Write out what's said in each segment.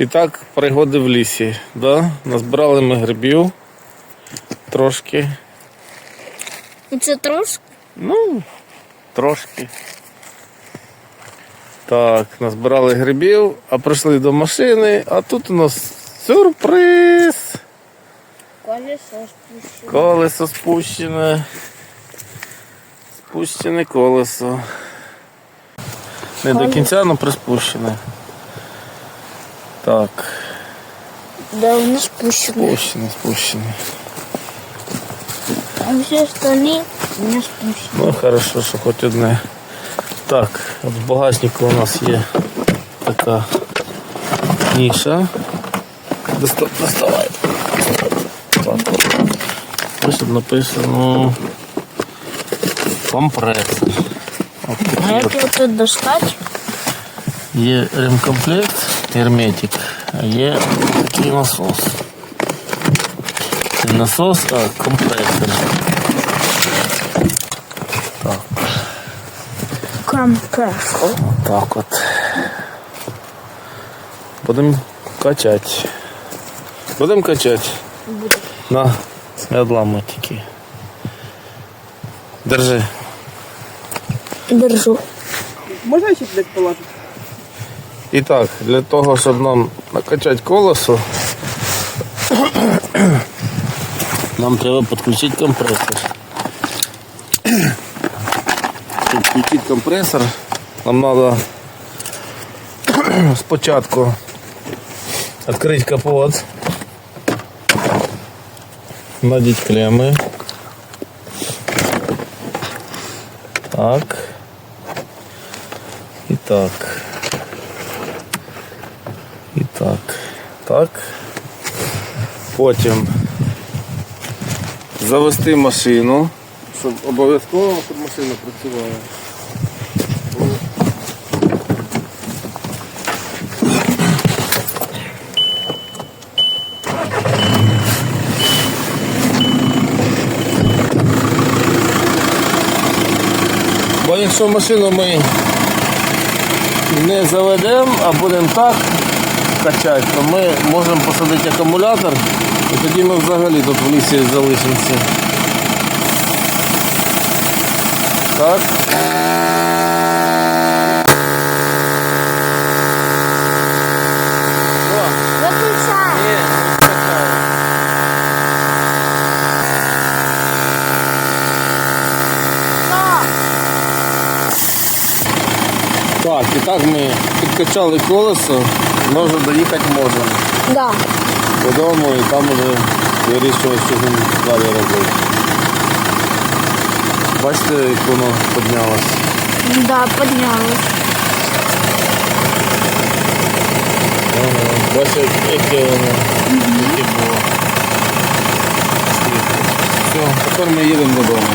І так, пригоди в лісі. Да? Назбирали ми грибів трошки. Це трошки. Ну, трошки. Так, назбирали грибів, а прийшли до машини, а тут у нас сюрприз. Колесо спущено. Колесо спущене. Спущене колесо. Не до кінця, але приспущене. Так, Давно спущено. спущене, спущене. А все остальные не спущено. Ну, хорошо, що хоч одне. Так, от в багажнику у нас є така ніша. Доста- Доставай. Ось тут написано компресор. От А як його тут достати? Є ремкомплект, герметик, а є такий насос. Не насос, а компресор. Так. Компресор. Так от. Будемо качати. Будемо качати. На, не одламай тільки. Держи. Держу. Можна ще десь положити? І так, для того, щоб нам накачати колесо, нам треба підключити компресор. Щоб включити компресор, нам треба спочатку відкрити капот, надіть клеми. Так. І так. Так. Так. Потім завести машину, щоб обов'язково щоб машина працювала. Бо якщо машину ми не заведемо, а будемо так качати, то ми можемо посадити акумулятор і тоді ми взагалі тут в лісі залишимося. Так. Так, і так ми підкачали колесо, вже доїхати можемо Да. додому і там вже вирішувати, що ним далі робити. Бачите, як воно піднялось. Да, поднялась. Ага, Бачите, яке воно яке було. Все, тепер ми їдемо додому.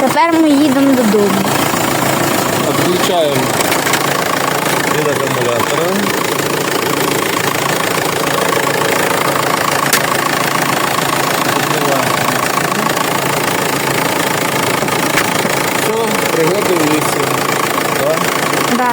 Тепер ми їдемо додому. Отключаем від акумулятора. Все, пригоди в лісі. Да? Да.